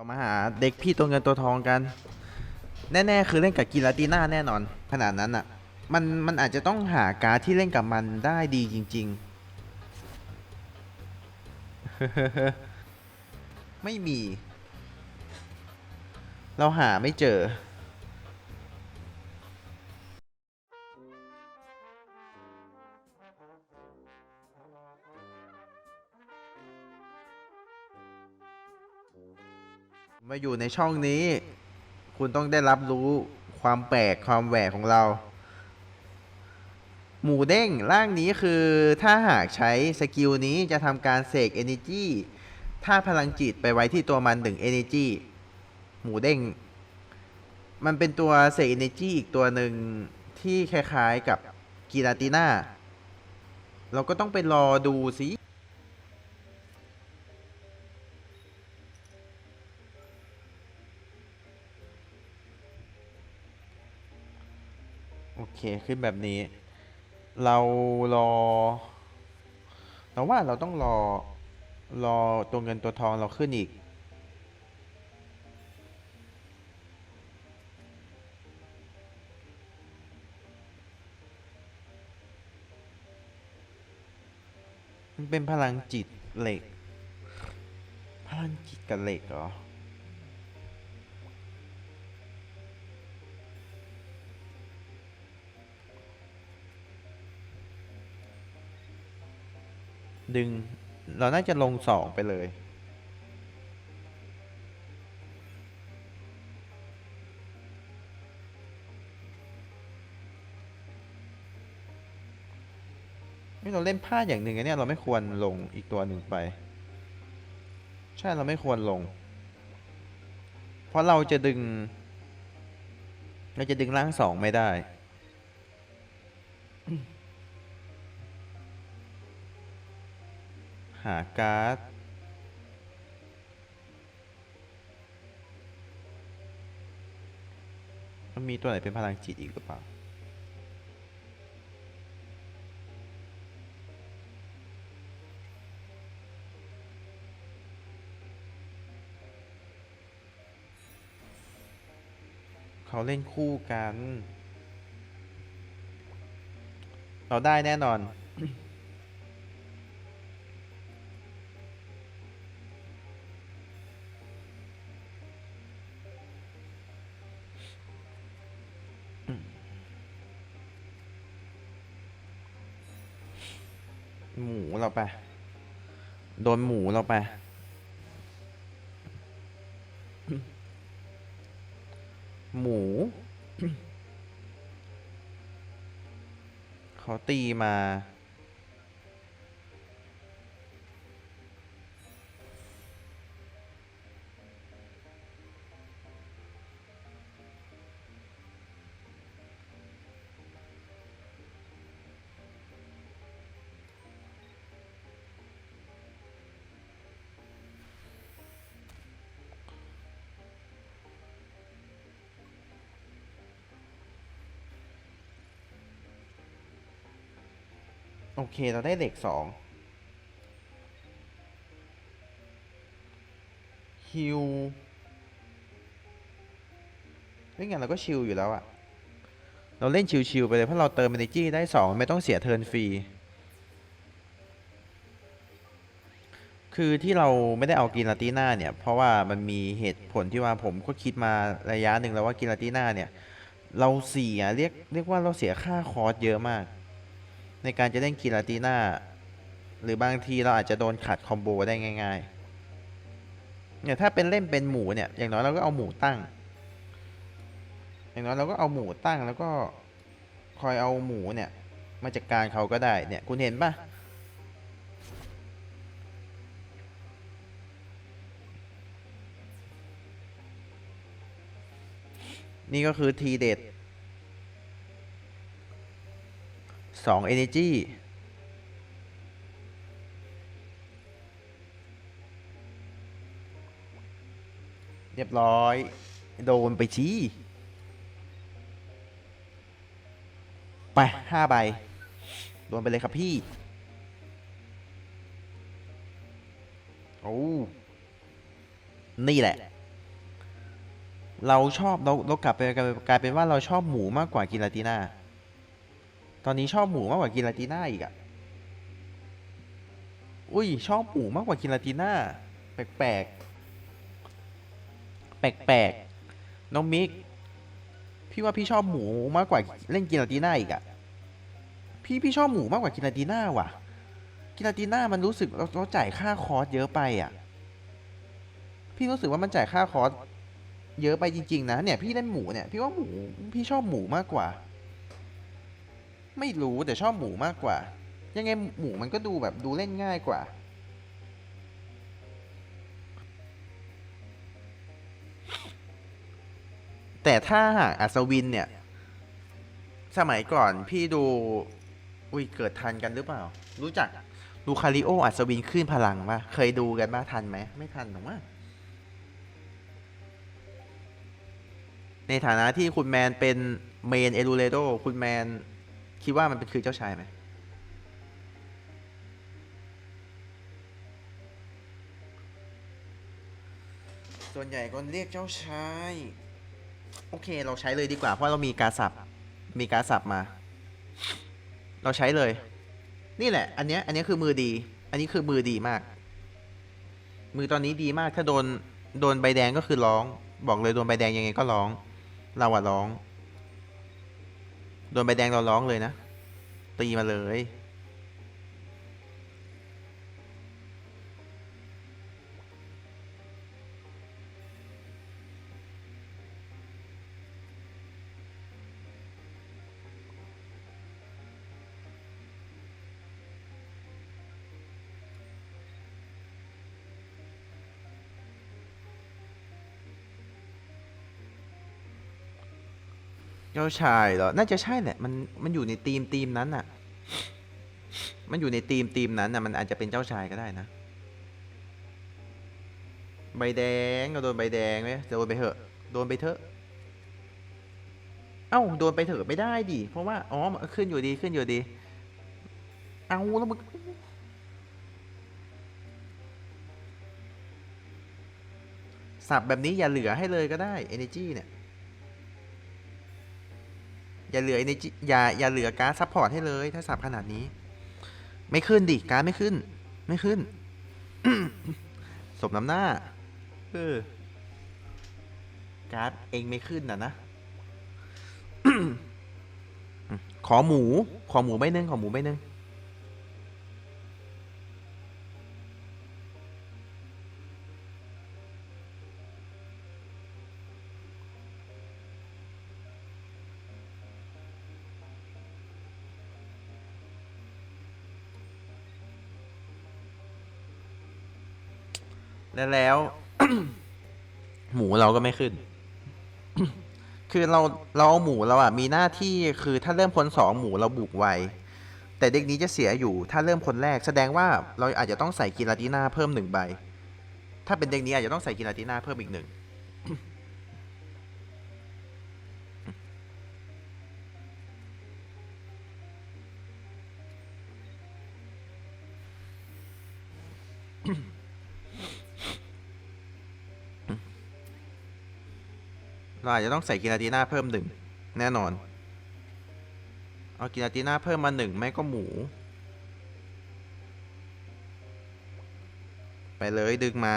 เรามาหาเด็กพี่ตัวเงินตัวทองกัน แน่ๆคือเล่นกับกีราติน่าแน่นอนขนาดนั้นอะมันมันอาจจะต้องหาการ์ดที่เล่นกับมันได้ดีจริง ๆ ไม่มี เราหาไม่เจอ มาอยู่ในช่องนี้ คุณต้องได้รับรู้ความแปลกความแหวกของเรา หมูเด้งร่างนี้คือถ้าหากใช้สกิลนี้จะทำการเสก Energy ถ้าพลังจิตไปไว้ที่ตัวมันหนึ่ง Energy หมูเด้ง มันเป็นตัวเสก Energy อีกตัวหนึ่งที่คล้ายๆกับกีราติน่า เราก็ต้องไปรอดูสิ โอเคขึ้นแบบนี้ เรารอ เราว่าเราต้องรอ รอตัวเงินตัวทองเราขึ้นอีก มันเป็นพลังจิตเหล็ก พลังจิตกับเหล็กเหรอ ดึง เราน่าจะลงสองไปเลยนี่เราเล่นพลาดอย่างหนึ่งเนี่ยเราไม่ควรลงอีกตัวหนึ่งไป ใช่เราไม่ควรลง เพราะเราจะดึง เราจะดึงร่างสองไม่ได้ หาการ์ด มันมีตัวไหนเป็นพลังจิตอีกหรือเปล่า เขาเล่นคู่กัน เราได้แน่นอน หมูเราไป โดนหมูเราไป หมู เขาตีมา โอเค เราได้เหล็กสองฮิวเล่นงานเราก็ชิลอยู่แล้วอะเราเล่นชิลๆไปเลย เพราะเราเติม energy ได้สองไม่ต้องเสียเทิร์นฟรี คือที่เราไม่ได้เอากินลาติน่าเนี่ย เพราะว่ามันมีเหตุผลที่ว่าผมก็คิดมาระยะหนึ่งแล้วว่ากินลาติน่าเนี่ย เราเสียเรียกเรียกว่าเราเสียค่าคอร์สเยอะมาก ในการจะเล่นกีราติน่าหรือบางทีเราอาจจะโดนขัดคอมโบได้ง่ายๆเนี่ยถ้าเป็นเล่นเป็นหมูเนี่ยอย่างน้อยเราก็เอาหมูตั้ง อย่างน้อยเราก็เอาหมูตั้งแล้วก็คอยเอาหมูเนี่ยมาจัดการเขาก็ได้เนี่ยคุณเห็นปะนี่ก็คือทีเด็ด สอง energy เรียบร้อย โดนไปชี้ ไปห้าใบโดนไปเลยครับพี่ โอ้ นี่แหละ เราชอบเราเรากลับไปกลายกลายเป็นว่าเราชอบหมูมากกว่ากินลาติน่า ตอนนี้ชอบหมูมากกว่ากินลาติน่าอีกอะอุ้ยชอบหมูมากกว่ากินลาติน่าแปลกแปลกแปลกแปลกน้องมิก พี่ว่าพี่ชอบหมูมากกว่าเล่นกินลาติน่าอีกอะพี่พี่ชอบหมูมากกว่ากินลาติน่าว่ะ กินลาติน่ามันรู้สึกเราเราจ่ายค่าคอร์สเยอะไปอะพี่รู้สึกว่ามันจ่ายค่าคอร์สเยอะไปจริง ๆ นะเนี่ยพี่เล่นหมูเนี่ยพี่ว่าหมูพี่ชอบหมูมากกว่า ไม่รู้แต่ชอบหมูมากกว่า ยังไงหมูมันก็ดูแบบดูเล่นง่ายกว่า แต่ถ้าหากอัศวินเนี่ย สมัยก่อนพี่ดู อุ้ยเกิดทันกันหรือเปล่า รู้จักลูคาริโออัศวินขึ้นพลังปะเคยดูกันมาทันไหม ไม่ทันหรอกมั้งในฐานะที่คุณแมนเป็นเมนเอลูเรโดคุณแมน คิดว่ามันเป็นคือเจ้าชายไหมส่วนใหญ่ก็เรียกเจ้าชาย โอเค เราใช้เลยดีกว่า เพราะเรามีการสับ มีการสับมา เราใช้เลย นี่แหละ อันเนี้ย อันเนี้ยคือมือดี อันนี้คือมือดีมาก มือตอนนี้ดีมาก ถ้าโดน โดนใบแดงก็คือร้อง บอกเลยโดนใบแดงยังไงก็ร้อง เราอะร้อง โดนใบแดงเราร้องเลยนะ ตีมาเลย เจ้าชายเหรอ น่าจะใช่แหละ มัน มันอยู่ในทีมทีมนั้นน่ะ มันอยู่ในทีมทีมนั้นน่ะ มันอาจจะเป็นเจ้าชายก็ได้นะ ใบแดงก็โดนใบแดงไหมโดนไปเถอะ โดนไปเถอะ เอ้า โดนไปเถอะไม่ได้ดิ เพราะว่า อ๋อ ขึ้นอยู่ดีขึ้นอยู่ดี เอาแล้วมึงสับแบบนี้อย่าเหลือให้เลยก็ได้ energy เนี่ย อย่าเหลือในอย่าอย่าเหลือการ์ดซัพพอร์ตให้เลยถ้าสับขนาดนี้ ไม่ขึ้นดิการ์ดไม่ขึ้น ไม่ขึ้นสมน้ำหน้าเออการ์ดเองไม่ขึ้นนะนะขอหมู ขอหมูใบหนึ่งขอหมูใบหนึ่ง แล้วแล้ว หมูเราก็ไม่ขึ้น คือเราเราเอาหมูเราอะมีหน้าที่คือถ้าเริ่มคนสองหมูเราบุกไวแต่เด็กนี้จะเสียอยู่ถ้าเริ่มคนแรก แสดงว่าเราอาจจะต้องใส่กิลาติน่าเพิ่มหนึ่งใบ ถ้าเป็นเด็กนี้อาจจะต้องใส่กิลาติน่าเพิ่มอีกหนึ่ง เราอาจจะต้องใส่กินาติน่าเพิ่มหนึ่งแน่นอน เอากินาติน่าเพิ่มมาหนึ่งไม่ก็หมู ไปเลยดึงมา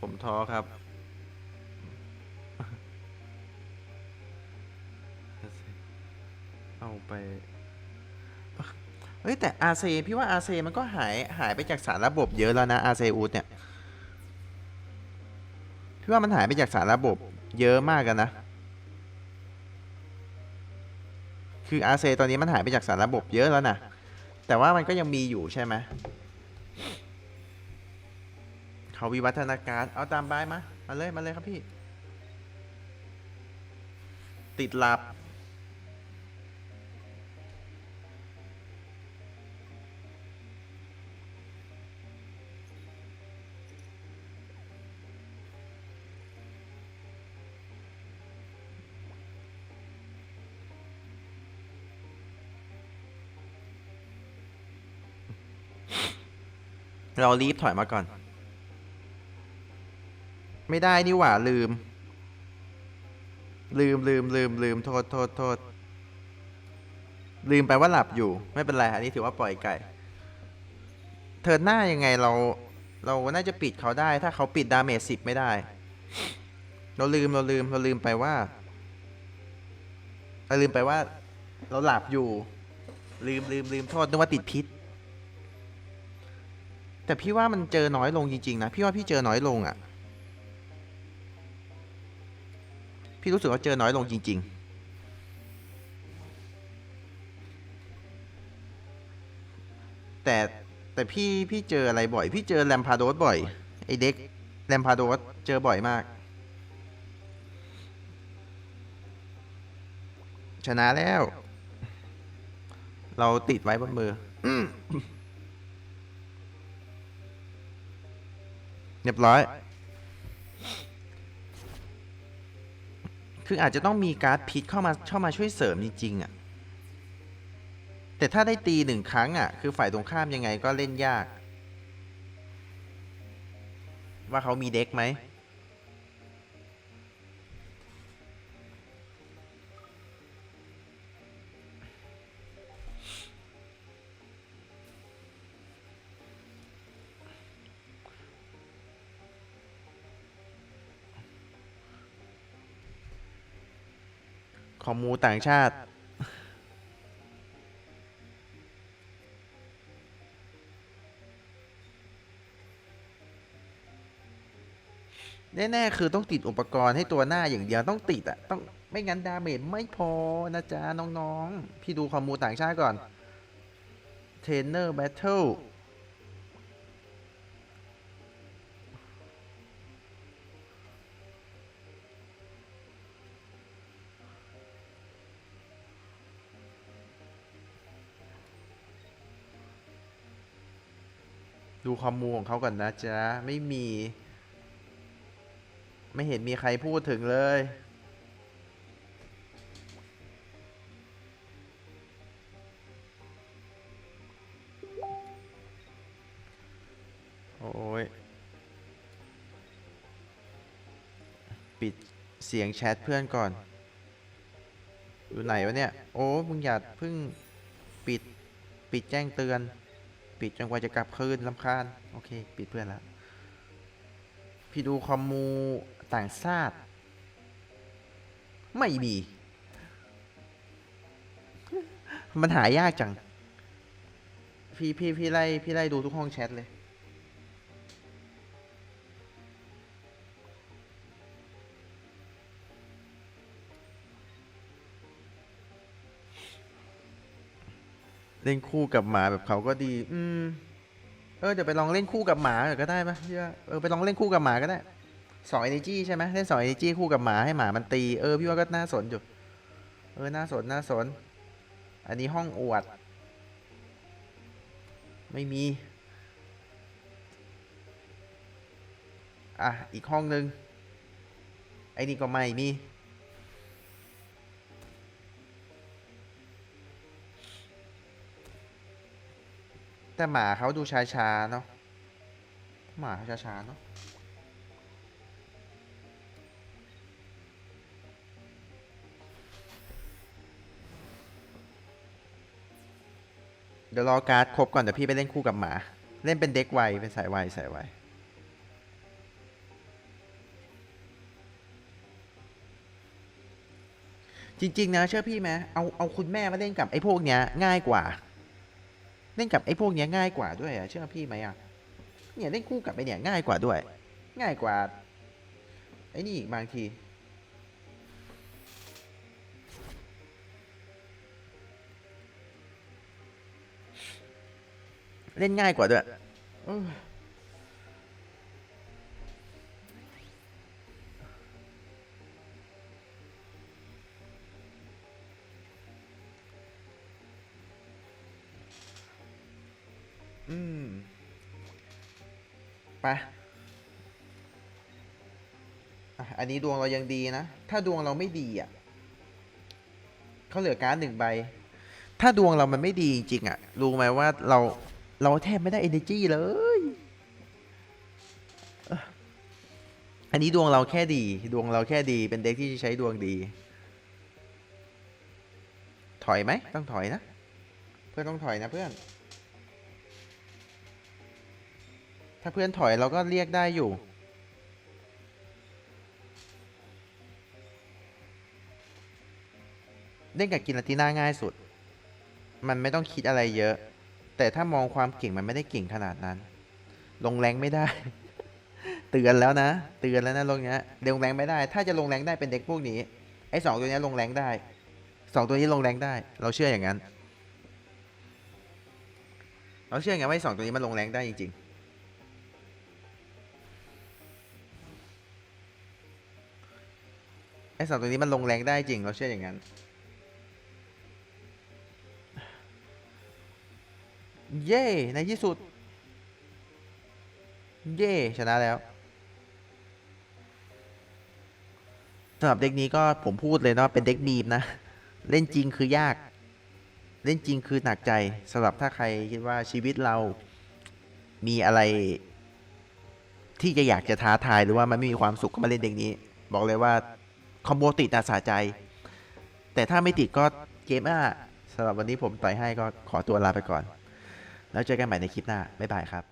ผมท้อครับเอาไป เฮ้ยแต่ RC พี่ว่า RC มันก็หายหายไปจากสารระบบเยอะแล้วนะ RC อูดเนี่ย พี่ว่ามันหายไปจากสารระบบเยอะมากกันนะ คือ RC ตอนนี้มันหายไปจากสารระบบเยอะแล้วนะ แต่ว่ามันก็ยังมีอยู่ใช่ไหมเขาวิวัฒนาการ เอาตามบายมา มาเลย มาเลยครับพี่ ติดหลับ เรารีบถอยมาก่อน ไม่ได้นี่หว่าลืม ลืมลืมลืมลืมโทษโทษโทษลืมไปว่าหลับอยู่ ไม่เป็นไรอันนี้ถือว่าปล่อยไก่เทิร์นหน้ายังไงเรา เราน่าจะปิดเขาได้ ถ้าเขาปิดดาเมจสิบไม่ได้ เราลืมเราลืมเราลืมไปว่าเราลืมไปว่า เราหลับอยู่ ลืมลืมลืมโทษนึกว่าติดพิษ แต่พี่ว่ามันเจอน้อยลงจริงๆนะ พี่ว่าพี่เจอน้อยลงอะ่ะ พี่รู้สึกว่าเจอน้อยลงจริง ๆ แต่แต่พี่พี่เจออะไรบ่อย พี่เจอแรมพาโดสบ่อยไอเด็กแรมพาโดสเจอบ่อยมาก ชนะแล้ว เราติดไว้บนมือ เรียบร้อย คืออาจจะต้องมีการ์ดพิษเข้ามาเข้ามาช่วยเสริมจริงๆอะ่ะ แต่ถ้าได้ตีหนึ่งครั้งอะ่ะ คือฝ่ายตรงข้ามยังไงก็เล่นยาก ว่าเขามีเด็กไหม คอมมูต่างชาติ แน่ๆคือต้องติดอุปกรณ์ให้ตัวหน้าอย่างเดียวต้องติดอะต้องไม่งั้นดาเมจไม่พอนะจ๊ะน้องๆ พี่ดูคอมมูต่างชาติก่อนเทรนเนอร์แบทเทิล ดูคอมมูของเขาก่อนนะจ๊ะ ไม่มี ไม่เห็นมีใครพูดถึงเลย โอ้ย ปิดเสียงแชทเพื่อนก่อน อยู่ไหนวะเนี่ย โอ้ มึงอย่าเพิ่งปิด ปิดแจ้งเตือน ปิดจนกว่าจะกลับคืนลำคาญ โอเค ปิดเพื่อนแล้ว พี่ดูคอมมูต่างชาติ ไม่มี มันหายากจัง พี่พี่พี่ไล่พี่ไล่ดูทุกห้องแชทเลย เล่นคู่กับหมาแบบเขาก็ดี อืม เออเดี๋ยวไปลองเล่นคู่กับหมาก็ได้ปะพี่ว่าเออไปลองเล่นคู่กับหมาก็ได้สอง energy ใช่ไหมเล่นสอง energy คู่กับหมาให้หมามันตีเออพี่ว่าก็น่าสนอยู่เออน่าสนน่าสน อันนี้ห้องอวด ไม่มี อะ อีกห้องหนึ่งไอ้นี่ก็ไม่มี แต่หมาเขาดูช้าๆเนาะหมาเขาช้าๆเนาะเดี๋ยวรอการ์ดครบก่อนเดี๋ยวพี่ไปเล่นคู่กับหมา เล่นเป็นเด็กไวเป็นสายไวสายไวจริง ๆ นะ เชื่อพี่ไหมเอาเอาคุณแม่มาเล่นกับไอ้พวกเนี้ยง่ายกว่า เล่นกับไอ้พวกเนี้ยง่ายกว่าด้วยอะเชื่อพี่ไหมอะเนี่ยเล่นคู่กับไอ้เนี่ยง่ายกว่าด้วย ง่ายกว่าไอ้นี่อีกบางทีเล่นง่ายกว่าด้วย อันนี้ดวงเรายังดีนะ ถ้าดวงเราไม่ดีอะเขาเหลือการ์ดหนึ่งใบ ถ้าดวงเรามันไม่ดีจริงๆอะ รู้ไหมว่าเราเราแทบไม่ได้ energy เลย อันนี้ดวงเราแค่ดี ดวงเราแค่ดี เป็นเด็กที่ใช้ดวงดี ถอยไหม ต้องถอยนะ เพื่อนต้องถอยนะเพื่อน ถ้าเพื่อนถอยเราก็เรียกได้อยู่ เล่นกับกินลาติน่าง่ายสุด มันไม่ต้องคิดอะไรเยอะ แต่ถ้ามองความเก่งมันไม่ได้เก่งขนาดนั้น ลงแรงไม่ได้ เตือนแล้วนะ เตือนแล้วนะลงเนี้ยลงแรงไม่ได้ ถ้าจะลงแรงได้เป็นเด็กพวกนี้ ไอ้สองตัวเนี้ยลงแรงได้ สองตัวนี้ลงแรงได้ เราเชื่ออย่างนั้น เราเชื่ออย่างนั้นว่าไอ้สองตัวนี้มันลงแรงได้จริง ๆไอ้สองตัวนี้มันลงแรงได้จริง เราเชื่ออย่างนั้น เย้ในที่สุด เย้ชนะแล้วสำหรับเด็กนี้ก็ผมพูดเลยนะว่าเป็นเด็กบีมนะ เล่นจริงคือยาก เล่นจริงคือหนักใจสำหรับถ้าใครคิดว่าชีวิตเรามีอะไร ที่จะอยากจะท้าทายหรือว่ามันไม่มีความสุขก็มาเล่นเด็กนี้ บอกเลยว่าคอมโบติดน่าสะใจ แต่ถ้าไม่ติดก็เกมหน้าสำหรับวันนี้ผมต่อยให้ก็ขอตัวลาไปก่อน แล้วเจอกันใหม่ในคลิปหน้าบ๊ายบายครับ